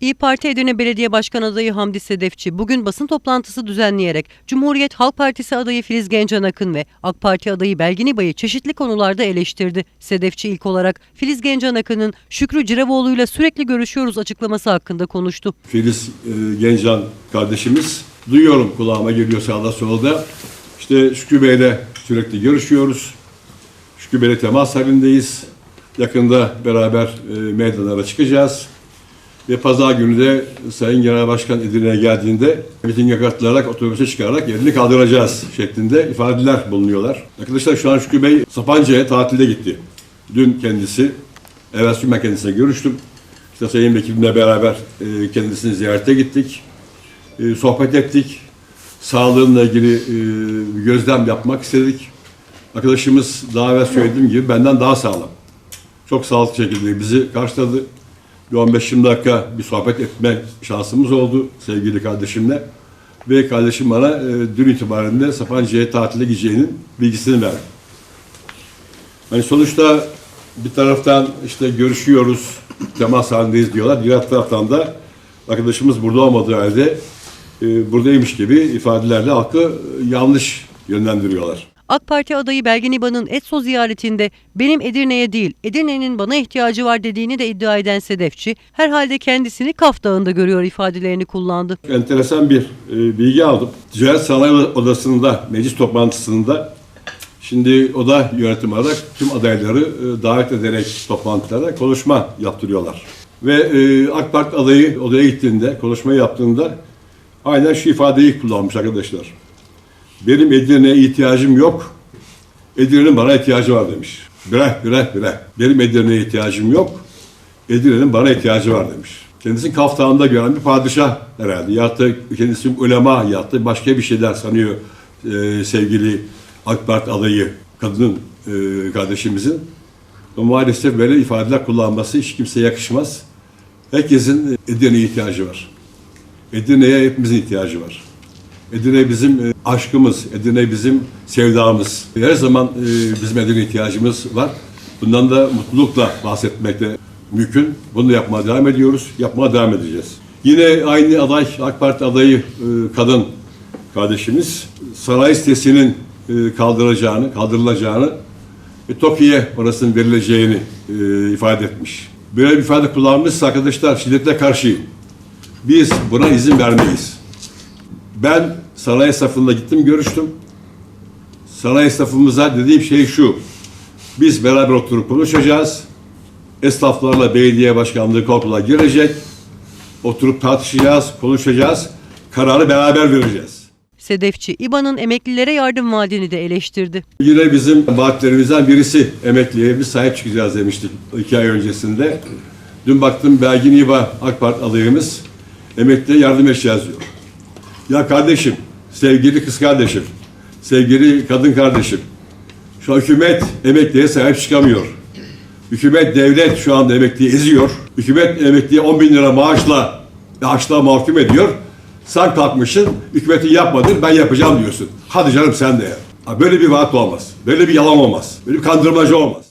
İyi Parti Edirne Belediye Başkan adayı Hamdi Sedefçi bugün basın toplantısı düzenleyerek Cumhuriyet Halk Partisi adayı Filiz Gencan Akın ve AK Parti adayı Belgin İba'yı çeşitli konularda eleştirdi. Sedefçi ilk olarak Filiz Gencan Akın'ın Şükrü Cirevoğlu'yla sürekli görüşüyoruz açıklaması hakkında konuştu. Filiz e, Gencan kardeşimiz. Duyuyorum kulağıma geliyor sağda solda. İşte Şükrü Bey'le sürekli görüşüyoruz. Şükrü Bey'le temas halindeyiz. Yakında beraber e, meydanlara çıkacağız. Ve pazar günü de Sayın Genel Başkan Edirne'ye geldiğinde mitinge katılarak otobüse çıkararak yerini kaldıracağız şeklinde ifadeler bulunuyorlar. Arkadaşlar şu an Şükrü Bey Sapanca'ya tatilde gitti. Dün kendisi, evvelsi gün ben kendisine görüştüm. İşte Sayın Vekilimle beraber e, kendisini ziyarete gittik. E, sohbet ettik. Sağlığıyla ilgili e, gözlem yapmak istedik. Arkadaşımız daha evvel söylediğim gibi benden daha sağlam. Çok sağlıklı şekilde bizi karşıladı. Bir 15-20 dakika bir sohbet etme şansımız oldu sevgili kardeşimle. Ve kardeşim bana e, dün itibaren de Sapanca'ya tatile gideceğinin bilgisini verdi. Hani sonuçta bir taraftan işte görüşüyoruz, temas halindeyiz diyorlar. Diğer taraftan da arkadaşımız burada olmadığı halde e, buradaymış gibi ifadelerle halkı yanlış yönlendiriyorlar. AK Parti adayı Belgin İba'nın Etso ziyaretinde benim Edirne'ye değil Edirne'nin bana ihtiyacı var dediğini de iddia eden Sedefçi herhalde kendisini Kaf Dağı'nda görüyor ifadelerini kullandı. Enteresan bir e, bilgi aldım. Ticaret Sanayi Odası'nda, meclis toplantısında şimdi oda yönetim olarak tüm adayları e, davet ederek toplantılara konuşma yaptırıyorlar. Ve e, AK Parti adayı odaya gittiğinde, konuşma yaptığında aynen şu ifadeyi kullanmış arkadaşlar. Benim Edirne'ye ihtiyacım yok. Edirne'nin bana ihtiyacı var demiş. Bre, bre, bre. Benim Edirne'ye ihtiyacım yok. Edirne'nin bana ihtiyacı var demiş. Kendisini kaftağında gören bir padişah herhalde. Ya da kendisi ulema ya da başka bir şeyler sanıyor e, sevgili AK Parti adayı kadının e, kardeşimizin. Ama maalesef böyle ifadeler kullanması hiç kimseye yakışmaz. Herkesin Edirne'ye ihtiyacı var. Edirne'ye hepimizin ihtiyacı var. Edirne bizim e, aşkımız, Edirne bizim sevdamız. Her zaman e, bizim Edirne ihtiyacımız var. Bundan da mutlulukla bahsetmekte mümkün. Bunu yapmaya devam ediyoruz, yapmaya devam edeceğiz. Yine aynı aday, AK Parti adayı e, kadın kardeşimiz sanayi sitesinin kaldırılacağını, kaldırılacağını ve TOKİ'ye parasının verileceğini ifade etmiş. Böyle bir ifade kullanmışsa arkadaşlar şiddetle karşıyım. Biz buna izin vermeyiz. Ben sanayi esnafında gittim görüştüm. Sanayi esnafımıza dediğim şey şu. Biz beraber oturup konuşacağız. Esnaflarla belediye başkanlığı korkula girecek. Oturup tartışacağız, konuşacağız. Kararı beraber vereceğiz. Sedefçi İBA'nın emeklilere yardım vaadini de eleştirdi. Yine bizim vaatlerimizden birisi emekliye biz sahip çıkacağız demiştik iki ay öncesinde. Dün baktım Belgin İba AK Parti adayımız emekliye yardım edeceğiz diyor. Ya kardeşim, sevgili kız kardeşim, sevgili kadın kardeşim, şu hükümet emekliye sahip çıkamıyor. Hükümet devlet şu anda emekliyi eziyor. Hükümet emekliye 10 bin lira maaşla açlığa mahkum ediyor. Sen kalkmışsın, hükümetin yapmadın, ben yapacağım diyorsun. Hadi canım sen de ya. Böyle bir vaat olmaz. Böyle bir yalan olmaz. Böyle bir kandırmacı olmaz.